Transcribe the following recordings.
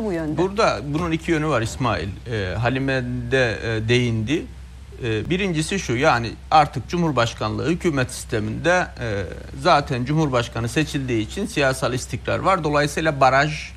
bu yönde. Burada bunun iki yönü var İsmail. Ee, Halime de e, değindi. Ee, birincisi şu yani artık Cumhurbaşkanlığı hükümet sisteminde e, zaten Cumhurbaşkanı seçildiği için siyasal istikrar var. Dolayısıyla baraj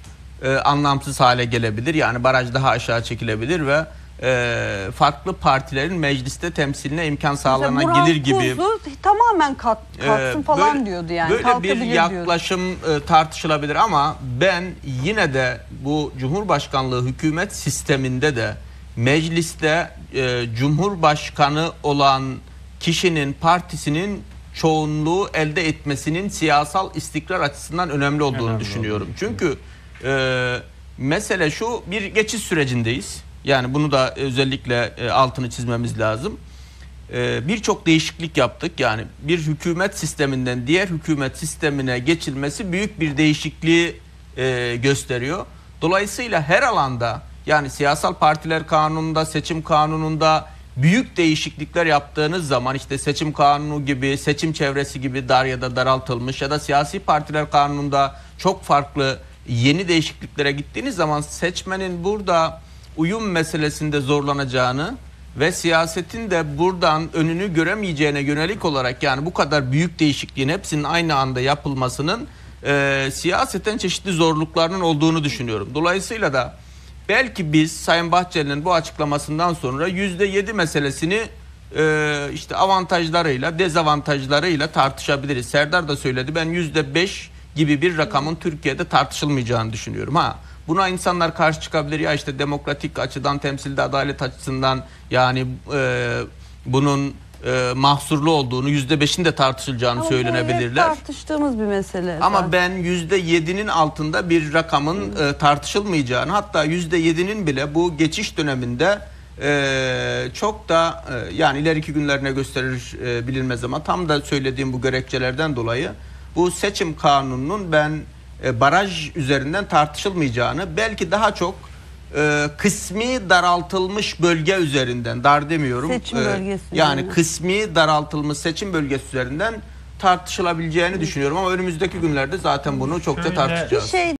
e, anlamsız hale gelebilir. Yani baraj daha aşağı çekilebilir ve e, farklı partilerin mecliste temsiline imkan sağlana Mesela Burhan gelir gibi. Kuzu tamamen kalk, kalksın Ee, falan böyle- diyordu yani. Böyle bir yaklaşım e, tartışılabilir ama ben yine de bu Cumhurbaşkanlığı hükümet sisteminde de mecliste e, Cumhurbaşkanı olan kişinin partisinin çoğunluğu elde etmesinin siyasal istikrar açısından önemli olduğunu Önemli düşünüyorum. Çünkü e, mesele şu bir geçiş sürecindeyiz. Yani bunu da özellikle e, altını çizmemiz lazım. Ee, birçok değişiklik yaptık. Yani bir hükümet sisteminden diğer hükümet sistemine geçilmesi büyük bir değişikliği e, gösteriyor. Dolayısıyla her alanda yani siyasal partiler kanununda, seçim kanununda büyük değişiklikler yaptığınız zaman işte seçim kanunu gibi, seçim çevresi gibi dar ya da daraltılmış ya da siyasi partiler kanununda çok farklı yeni değişikliklere gittiğiniz zaman seçmenin burada uyum meselesinde zorlanacağını ve siyasetin de buradan önünü göremeyeceğine yönelik olarak yani bu kadar büyük değişikliğin hepsinin aynı anda yapılmasının e, siyaseten çeşitli zorluklarının olduğunu düşünüyorum. Dolayısıyla da belki biz Sayın Bahçeli'nin bu açıklamasından sonra yüzde yedi meselesini e, işte avantajlarıyla dezavantajlarıyla tartışabiliriz. Serdar da söyledi ben yüzde beş gibi bir rakamın Türkiye'de tartışılmayacağını düşünüyorum. Ha Buna insanlar karşı çıkabilir ya işte demokratik açıdan temsilde adalet açısından yani e, bunun e, mahsurlu olduğunu yüzde beşin de tartışılacağını Ama söylenebilirler. tartıştığımız bir mesele. Ama zaten. ben yüzde yedinin altında bir rakamın e, tartışılmayacağını hatta yüzde yedinin bile bu geçiş döneminde e, çok da e, yani ileriki günlerine gösterir e, bilinmez ama tam da söylediğim bu gerekçelerden dolayı bu seçim kanununun ben e, baraj üzerinden tartışılmayacağını belki daha çok e, kısmi daraltılmış bölge üzerinden dar demiyorum. Seçim E, bölgesi yani yani. kısmi daraltılmış seçim bölgesi üzerinden tartışılabileceğini düşünüyorum ama önümüzdeki günlerde zaten bunu çokça tartışacağız. bir şey